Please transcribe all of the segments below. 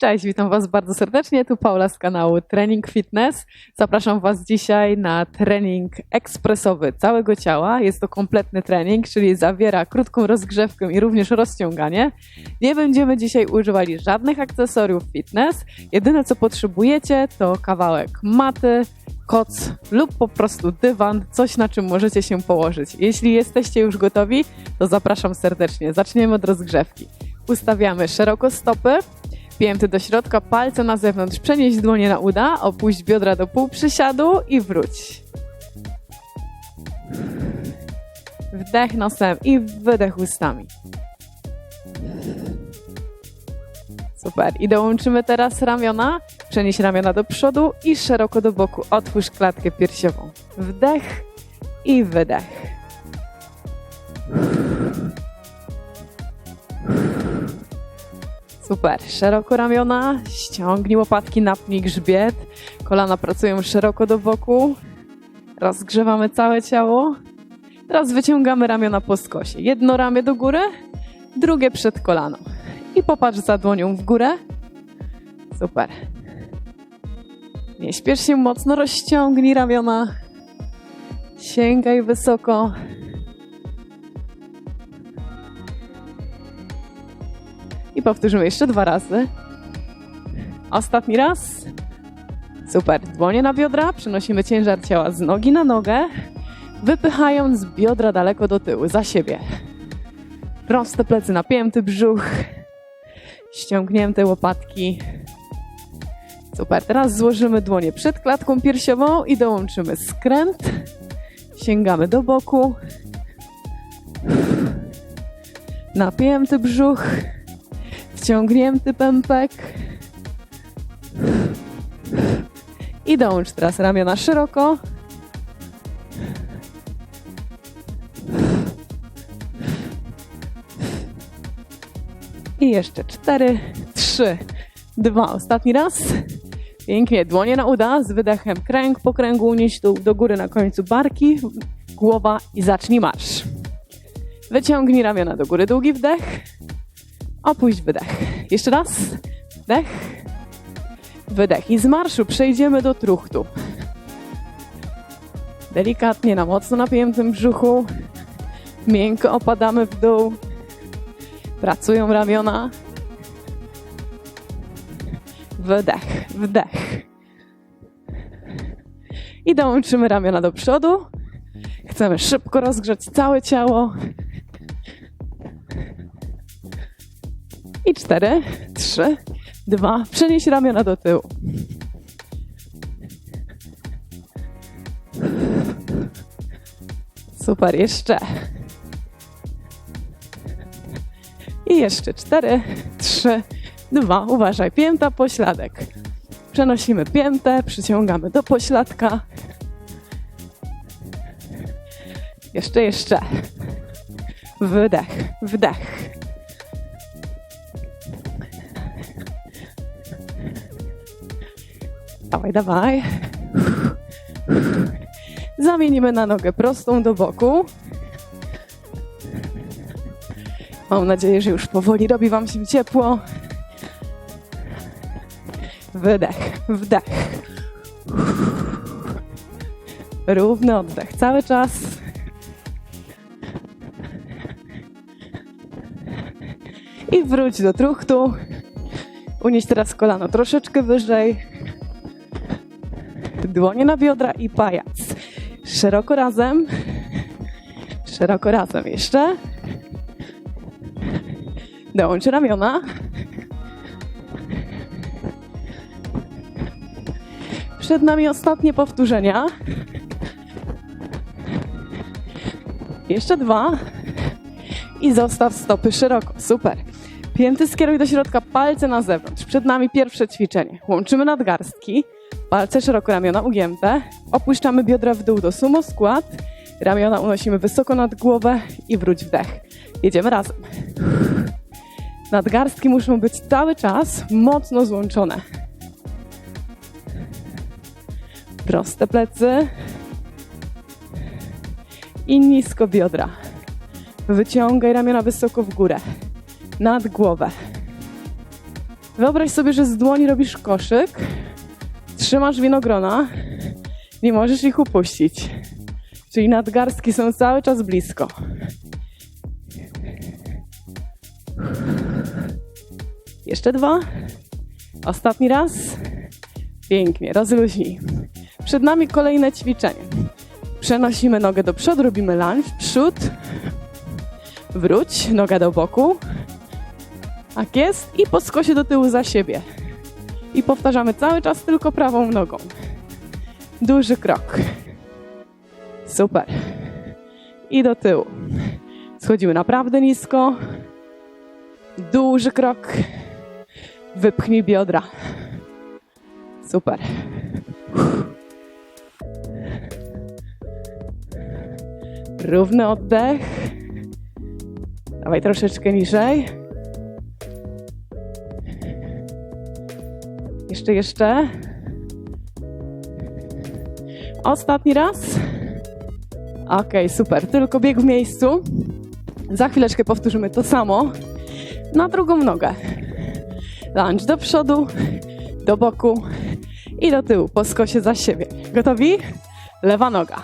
Cześć, witam Was bardzo serdecznie. Tu Paula z kanału Trening Fitness. Zapraszam Was dzisiaj na trening ekspresowy całego ciała. Jest to kompletny trening, czyli zawiera krótką rozgrzewkę i również rozciąganie. Nie będziemy dzisiaj używali żadnych akcesoriów fitness. Jedyne co potrzebujecie to kawałek maty, koc lub po prostu dywan, coś na czym możecie się położyć. Jeśli jesteście już gotowi, to zapraszam serdecznie. Zaczniemy od rozgrzewki. Ustawiamy szeroko stopy, pięty do środka, palce na zewnątrz, przenieść dłonie na uda, opuść biodra do pół przysiadu i wróć. Wdech nosem i wydech ustami. Super. I dołączymy teraz ramiona. Przenieś ramiona do przodu i szeroko do boku. Otwórz klatkę piersiową. Wdech i wydech. Super. Szeroko ramiona, ściągnij łopatki, napnij grzbiet. Kolana pracują szeroko do boku. Rozgrzewamy całe ciało. Teraz wyciągamy ramiona po skosie. Jedno ramię do góry, drugie przed kolano. I popatrz za dłonią w górę. Super. Nie śpiesz się mocno, rozciągnij ramiona. Sięgaj wysoko. Powtórzymy jeszcze dwa razy. Ostatni raz. Super. Dłonie na biodra. Przenosimy ciężar ciała z nogi na nogę, wypychając biodra daleko do tyłu, za siebie. Proste plecy, napięty brzuch, ściągnięte łopatki. Super. Teraz złożymy dłonie przed klatką piersiową i dołączymy skręt. Sięgamy do boku. Napięty brzuch. Wciągnięty pępek. I dołącz teraz ramiona szeroko. I jeszcze cztery, trzy, dwa. Ostatni raz. Pięknie. Dłonie na uda z wydechem. Kręg po kręgu unieś tu do góry na końcu barki, głowa i zacznij marsz. Wyciągnij ramiona do góry. Długi wdech. Opuść wydech. Jeszcze raz. Wdech. Wydech. I z marszu przejdziemy do truchtu. Delikatnie, na mocno napiętym brzuchu. Miękko opadamy w dół. Pracują ramiona. Wdech, wdech. I dołączymy ramiona do przodu. Chcemy szybko rozgrzać całe ciało. I cztery, trzy, dwa. Przenieś ramiona do tyłu. Super, jeszcze. I jeszcze cztery, trzy, dwa. Uważaj, pięta, pośladek. Przenosimy piętę, przyciągamy do pośladka. Jeszcze, jeszcze. Wydech, wdech. Dawaj, dawaj. Zamienimy na nogę prostą do boku. Mam nadzieję, że już powoli robi Wam się ciepło. Wydech, wdech. Równy oddech cały czas. I wróć do truchtu. Unieś teraz kolano troszeczkę wyżej. Dłonie na biodra i pajac. Szeroko razem. Szeroko razem jeszcze. Dołącz ramiona. Przed nami ostatnie powtórzenia. Jeszcze dwa. I zostaw stopy szeroko. Super. Pięty skieruj do środka, palce na zewnątrz. Przed nami pierwsze ćwiczenie. Łączymy nadgarstki. Palce szeroko, ramiona ugięte. Opuszczamy biodra w dół do sumo skład. Ramiona unosimy wysoko nad głowę i wróć wdech. Jedziemy razem. Nadgarstki muszą być cały czas mocno złączone. Proste plecy. I nisko biodra. Wyciągaj ramiona wysoko w górę. Nad głowę. Wyobraź sobie, że z dłoni robisz koszyk, trzymasz winogrona, nie możesz ich upuścić. Czyli nadgarstki są cały czas blisko. Jeszcze dwa. Ostatni raz. Pięknie, rozluźnij. Przed nami kolejne ćwiczenie. Przenosimy nogę do przodu, robimy lunge, przód, wróć, noga do boku. Tak jest. I po skosie do tyłu za siebie. I powtarzamy cały czas tylko prawą nogą. Duży krok. Super. I do tyłu. Schodzimy naprawdę nisko. Duży krok. Wypchnij biodra. Super. Równy oddech. Dawaj troszeczkę niżej. Jeszcze, jeszcze. Ostatni raz. Ok, super. Tylko bieg w miejscu. Za chwileczkę powtórzymy to samo na drugą nogę. Lunge do przodu, do boku i do tyłu. Po skosie za siebie. Gotowi? Lewa noga.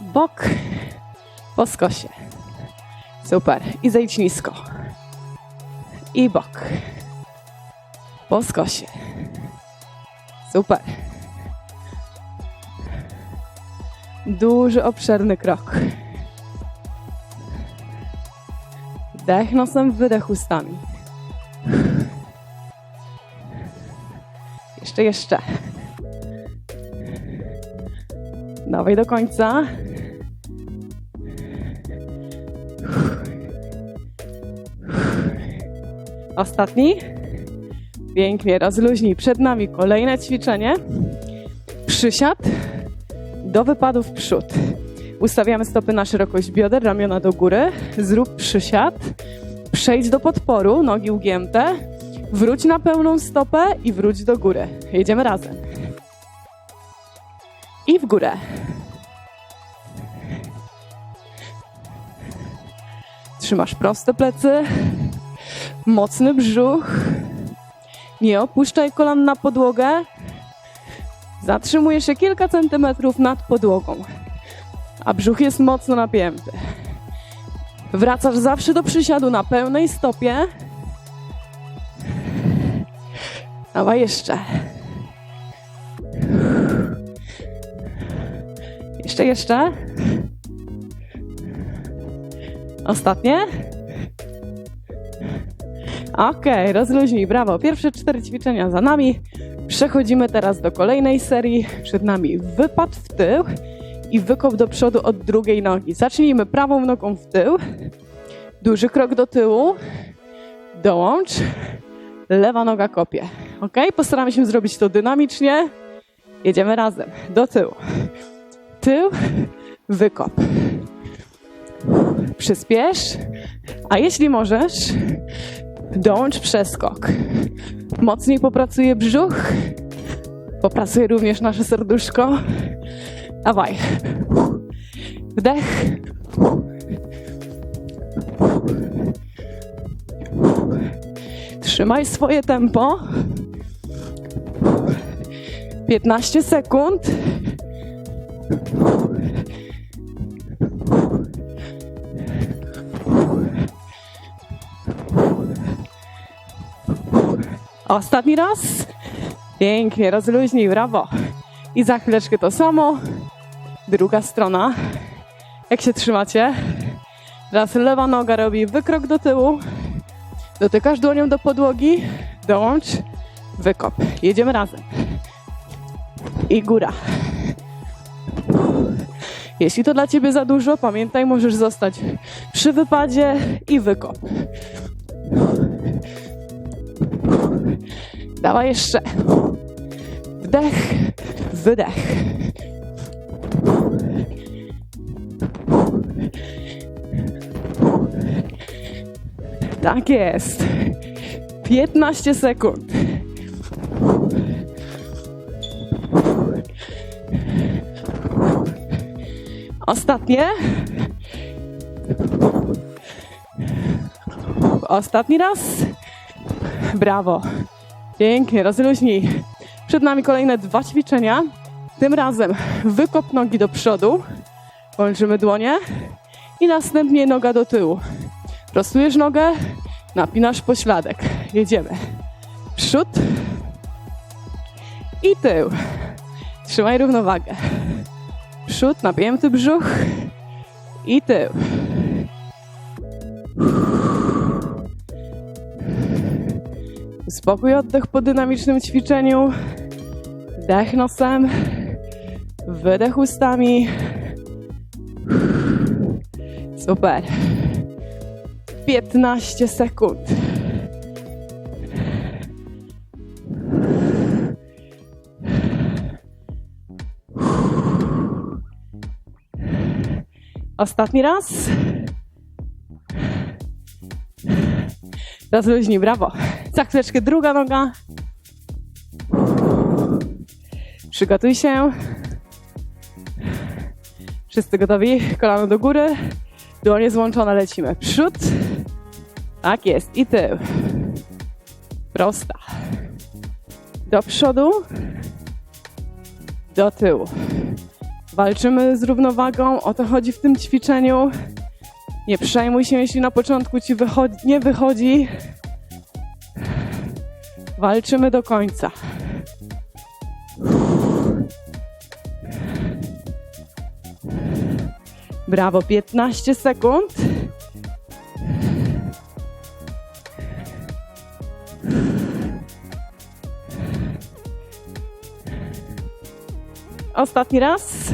Bok, po skosie. Super. I zejdź nisko. I bok. Po skosie. Super. Duży, obszerny krok. Wdech nosem, wydech ustami. Jeszcze, jeszcze. Dawaj do końca. Ostatni. Pięknie, rozluźnij. Przed nami kolejne ćwiczenie. Przysiad do wypadu w przód. Ustawiamy stopy na szerokość bioder, ramiona do góry. Zrób przysiad. Przejdź do podporu, nogi ugięte. Wróć na pełną stopę i wróć do góry. Jedziemy razem. I w górę. Trzymasz proste plecy, mocny brzuch. Nie opuszczaj kolan na podłogę. Zatrzymujesz się kilka centymetrów nad podłogą, a brzuch jest mocno napięty. Wracasz zawsze do przysiadu na pełnej stopie. Dawaj jeszcze. Jeszcze, jeszcze. Ostatnie. Okej, rozluźnij, brawo. Pierwsze cztery ćwiczenia za nami. Przechodzimy teraz do kolejnej serii. Przed nami wypad w tył i wykop do przodu od drugiej nogi. Zacznijmy prawą nogą w tył. Duży krok do tyłu. Dołącz. Lewa noga kopie. Ok? Postaramy się zrobić to dynamicznie. Jedziemy razem. Do tyłu. Tył. Wykop. Przyspiesz. A jeśli możesz, dołącz przeskok. Mocniej popracuje brzuch. Popracuje również nasze serduszko. Dawaj. Wdech. Trzymaj swoje tempo. 15 sekund. Ostatni raz. Pięknie, rozluźnij, brawo. I za chwileczkę to samo. Druga strona. Jak się trzymacie? Teraz lewa noga robi wykrok do tyłu. Dotykasz dłonią do podłogi. Dołącz. Wykop. Jedziemy razem. I góra. Jeśli to dla ciebie za dużo, pamiętaj, możesz zostać przy wypadzie i wykop. Dawaj jeszcze. Wdech, wydech. Tak jest. 15 sekund. Ostatnie. Ostatni raz. Brawo. Pięknie, rozluźnij. Przed nami kolejne dwa ćwiczenia. Tym razem wykop nogi do przodu. Łączymy dłonie. I następnie noga do tyłu. Prostujesz nogę, napinasz pośladek. Jedziemy. Przód i tył. Trzymaj równowagę. Przód, napięty brzuch i tył. Spokój oddech po dynamicznym ćwiczeniu. Wdech nosem, wydech ustami. Super. 15 sekund. Ostatni raz. Rozluźnij, brawo. Za chwileczkę druga noga. Przygotuj się. Wszyscy gotowi? Kolano do góry. Dłonie złączone, lecimy. Przód. Tak jest. I tył. Prosta. Do przodu. Do tyłu. Walczymy z równowagą, o to chodzi w tym ćwiczeniu. Nie przejmuj się, jeśli na początku ci wychodzi, nie wychodzi. Walczymy do końca. Brawo, 15 sekund. Ostatni raz.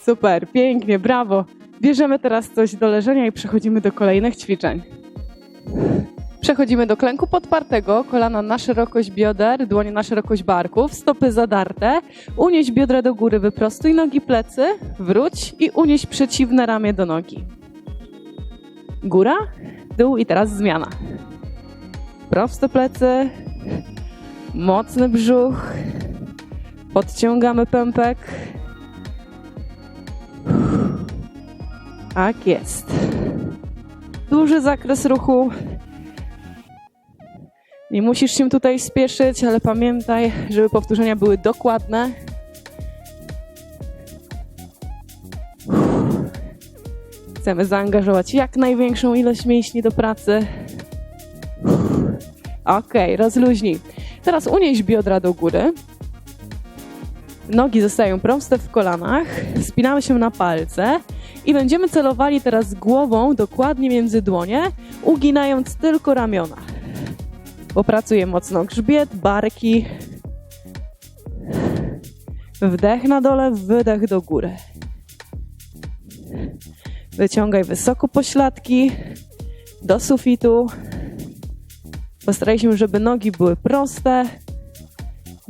Super, pięknie, brawo. Bierzemy teraz coś do leżenia i przechodzimy do kolejnych ćwiczeń. Przechodzimy do klęku podpartego, kolana na szerokość bioder, dłonie na szerokość barków, stopy zadarte. Unieś biodra do góry, wyprostuj nogi, plecy, wróć i unieś przeciwne ramię do nogi. Góra, dół i teraz zmiana. Proste plecy, mocny brzuch, podciągamy pępek. Tak jest. Duży zakres ruchu, nie musisz się tutaj spieszyć, ale pamiętaj, żeby powtórzenia były dokładne. Chcemy zaangażować jak największą ilość mięśni do pracy. Ok, rozluźnij. Teraz unieś biodra do góry. Nogi zostają proste w kolanach. Spinamy się na palce i będziemy celowali teraz głową dokładnie między dłonie, uginając tylko ramiona. Popracuję mocno grzbiet, barki. Wdech na dole, wydech do góry. Wyciągaj wysoko pośladki do sufitu. Postaraj się, żeby nogi były proste.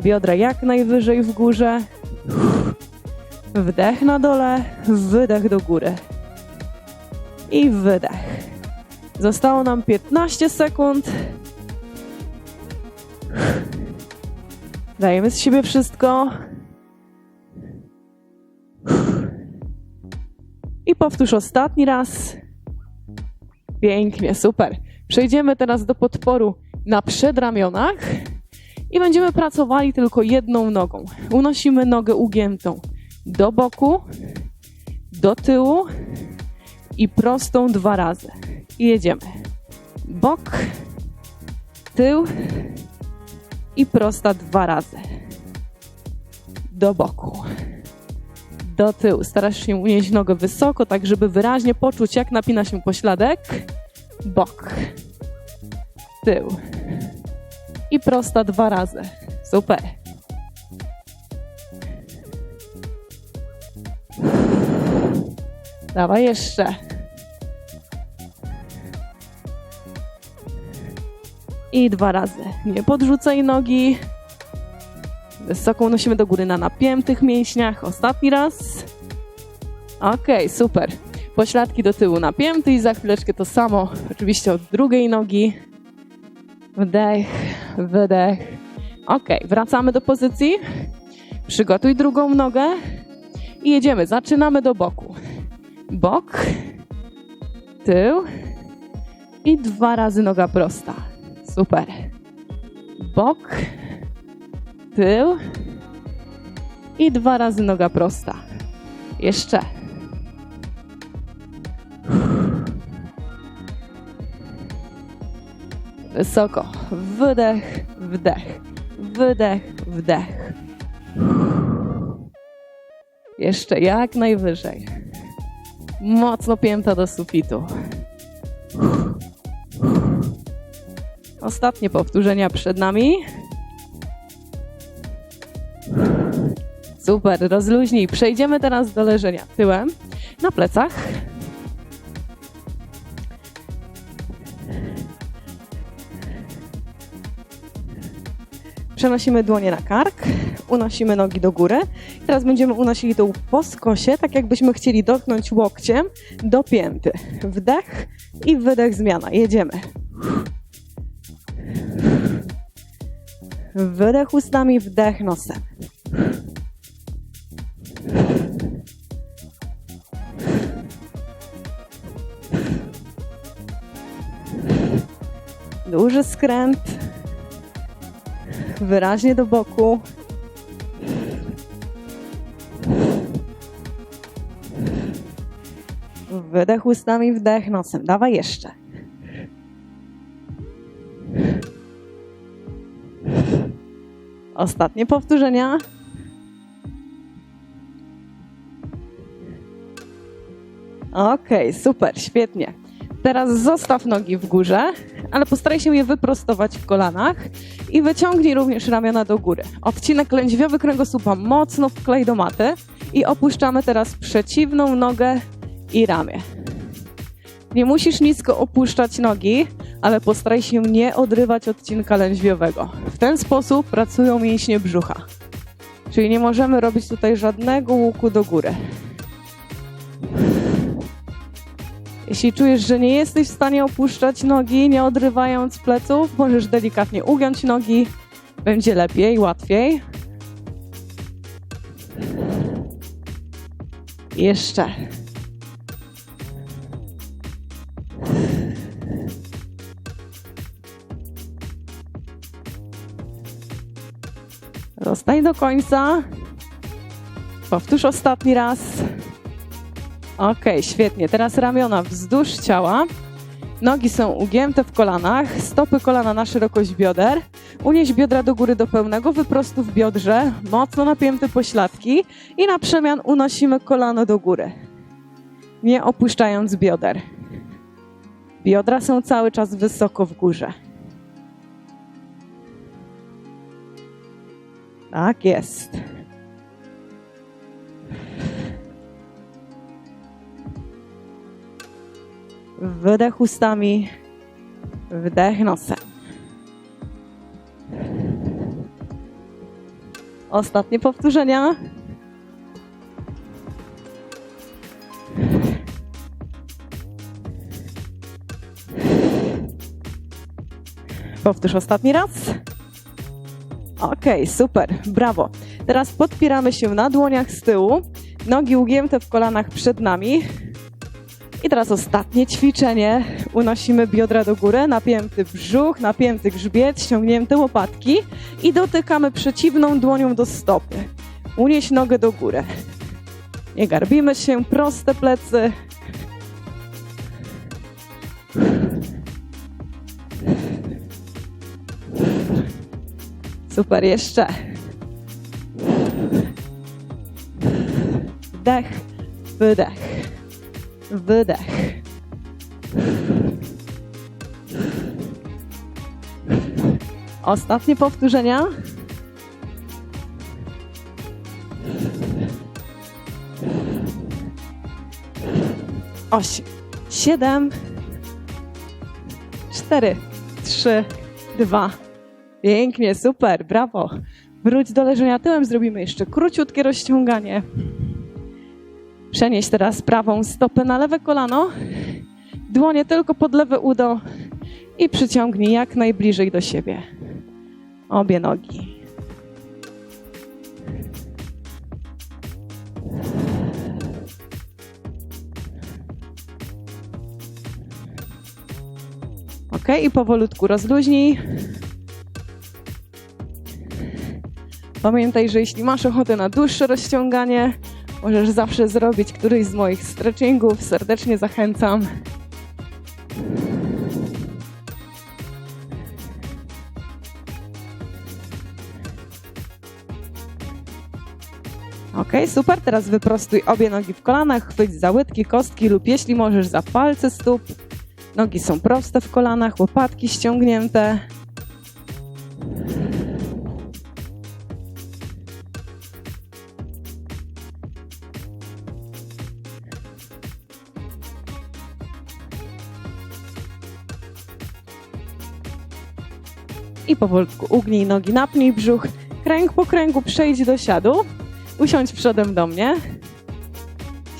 Biodra jak najwyżej w górze. Wdech na dole, wydech do góry. I wydech. Zostało nam 15 sekund. Dajemy z siebie wszystko. I powtórz ostatni raz. Pięknie, super. Przejdziemy teraz do podporu na przedramionach i będziemy pracowali tylko jedną nogą. Unosimy nogę ugiętą do boku, do tyłu i prostą dwa razy. I jedziemy. Bok, tył, i prosta dwa razy. Do boku. Do tyłu. Starasz się unieść nogę wysoko, tak żeby wyraźnie poczuć, jak napina się pośladek. Bok. Tył. I prosta dwa razy. Super. Dawaj jeszcze. I dwa razy. Nie podrzucaj nogi. Wysoko unosimy do góry na napiętych mięśniach. Ostatni raz. Ok, super. Pośladki do tyłu napięty i za chwileczkę to samo. Oczywiście od drugiej nogi. Wdech, wydech. Ok, wracamy do pozycji. Przygotuj drugą nogę i jedziemy. Zaczynamy do boku. Bok, tył I dwa razy noga prosta. Super. Bok, tył i dwa razy noga prosta. Jeszcze. Wysoko. Wydech, wdech. Wydech, wdech. Jeszcze jak najwyżej. Mocno pięta do sufitu. Ostatnie powtórzenia przed nami. Super, rozluźnij. Przejdziemy teraz do leżenia tyłem na plecach. Przenosimy dłonie na kark, unosimy nogi do góry. Teraz będziemy unosili tą po skosie, tak jakbyśmy chcieli dotknąć łokciem do pięty. Wdech i wydech zmiana. Jedziemy. Wydech ustami, wdech nosem. Duży skręt. Wyraźnie do boku. Wydech ustami, wdech nosem. Dawaj jeszcze. Ostatnie powtórzenia. Okej, super, świetnie. Teraz zostaw nogi w górze, ale postaraj się je wyprostować w kolanach i wyciągnij również ramiona do góry. Odcinek lędźwiowy kręgosłupa mocno wklej do maty i opuszczamy teraz przeciwną nogę i ramię. Nie musisz nisko opuszczać nogi, ale postaraj się nie odrywać odcinka lędźwiowego. W ten sposób pracują mięśnie brzucha. Czyli nie możemy robić tutaj żadnego łuku do góry. Jeśli czujesz, że nie jesteś w stanie opuszczać nogi, nie odrywając pleców, możesz delikatnie ugiąć nogi. Będzie lepiej, łatwiej. Jeszcze. Zostań do końca. Powtórz ostatni raz. Ok, świetnie. Teraz ramiona wzdłuż ciała. Nogi są ugięte w kolanach, stopy kolana na szerokość bioder. Unieś biodra do góry do pełnego wyprostu w biodrze, mocno napięte pośladki i na przemian unosimy kolano do góry, nie opuszczając bioder. Biodra są cały czas wysoko w górze. Tak jest. Wydech ustami, wdech nosem. Ostatnie powtórzenia. Powtórz ostatni raz. Okej, super, brawo. Teraz podpieramy się na dłoniach z tyłu, nogi ugięte w kolanach przed nami. I teraz ostatnie ćwiczenie. Unosimy biodra do góry, napięty brzuch, napięty grzbiet, ściągnięte łopatki i dotykamy przeciwną dłonią do stopy. Unieś nogę do góry. Nie garbimy się, proste plecy. Super, jeszcze. Wdech, wydech, wydech. Ostatnie powtórzenia. Osiem, siedem, cztery, trzy, dwa. Pięknie, super, brawo. Wróć do leżenia tyłem, zrobimy jeszcze króciutkie rozciąganie. Przenieś teraz prawą stopę na lewe kolano, dłonie tylko pod lewe udo i przyciągnij jak najbliżej do siebie. Obie nogi. Ok, i powolutku rozluźnij. Pamiętaj, że jeśli masz ochotę na dłuższe rozciąganie, możesz zawsze zrobić któryś z moich stretchingów. Serdecznie zachęcam. Ok, super. Teraz wyprostuj obie nogi w kolanach, chwyć za łydki, kostki lub jeśli możesz za palce stóp. Nogi są proste w kolanach, łopatki ściągnięte. Powolutku ugnij nogi, napnij brzuch, kręg po kręgu przejdź do siadu. Usiądź przodem do mnie.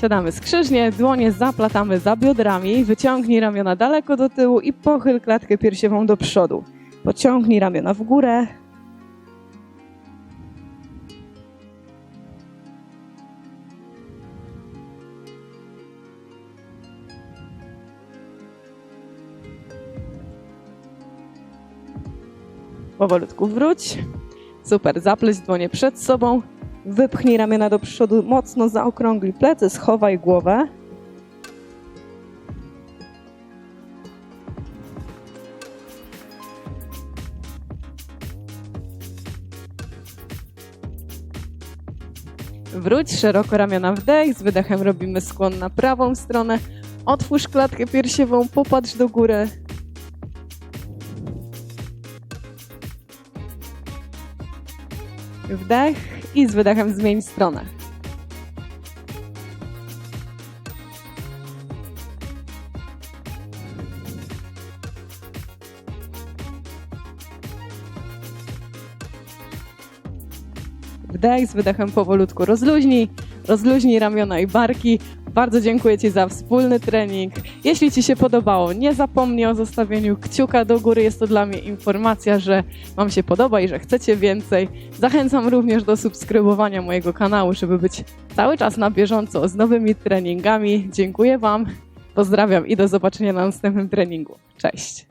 Siadamy skrzyżnie, dłonie zaplatamy za biodrami, wyciągnij ramiona daleko do tyłu i pochyl klatkę piersiową do przodu. Pociągnij ramiona w górę. Powolutku wróć. Super, zapleć dłonie przed sobą. Wypchnij ramiona do przodu, mocno zaokrąglij plecy, schowaj głowę. Wróć szeroko ramiona wdech, z wydechem robimy skłon na prawą stronę. Otwórz klatkę piersiową, popatrz do góry. Wdech i z wydechem zmień stronę. Wdech z wydechem powolutku rozluźnij, rozluźnij ramiona i barki. Bardzo dziękuję Ci za wspólny trening. Jeśli Ci się podobało, nie zapomnij o zostawieniu kciuka do góry. Jest to dla mnie informacja, że Wam się podoba i że chcecie więcej. Zachęcam również do subskrybowania mojego kanału, żeby być cały czas na bieżąco z nowymi treningami. Dziękuję Wam, pozdrawiam i do zobaczenia na następnym treningu. Cześć!